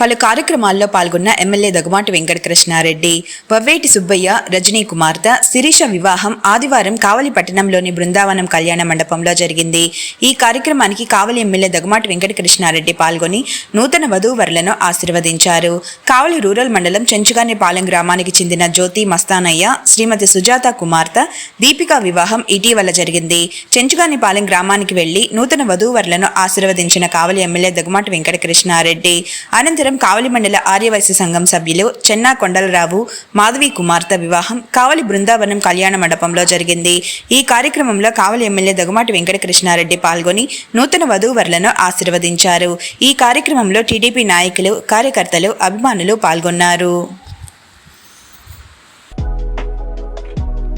పలు కార్యక్రమాల్లో పాల్గొన్న ఎమ్మెల్యే దగుమాటి వెంకటకృష్ణారెడ్డి వవ్వేటి సుబ్బయ్య రజనీ కుమార్తె శిరీష వివాహం ఆదివారం కావలి పట్టణంలోని బృందావనం కళ్యాణ మండపంలో జరిగింది. ఈ కార్యక్రమానికి కావలి ఎమ్మెల్యే దగుమాటి వెంకటకృష్ణారెడ్డి పాల్గొని నూతన వధూవరులను ఆశీర్వదించారు. కావలి రూరల్ మండలం చెంచుగానిపాలెం గ్రామానికి చెందిన జ్యోతి మస్తానయ్య శ్రీమతి సుజాత కుమార్తె దీపిక వివాహం ఇటీవల జరిగింది. చెంచుగానిపాలెం గ్రామానికి వెళ్ళి నూతన వధూవరులను ఆశీర్వదించిన కావలి ఎమ్మెల్యే దగుమాటి వెంకటకృష్ణారెడ్డి అనంతరం కావలి మండల ఆర్యవైశ్య సంఘం సభ్యులు చెన్నా కొండలరావు మాధవి కుమార్తె వివాహం కావలి బృందావనం కళ్యాణ మండపంలో జరిగింది. ఈ కార్యక్రమంలో కావలి ఎమ్మెల్యే దగుమాటి వెంకటకృష్ణారెడ్డి పాల్గొని నూతన వధూవరులను ఆశీర్వదించారు. ఈ కార్యక్రమంలో టీడీపీ నాయకులు కార్యకర్తలు అభిమానులు పాల్గొన్నారు.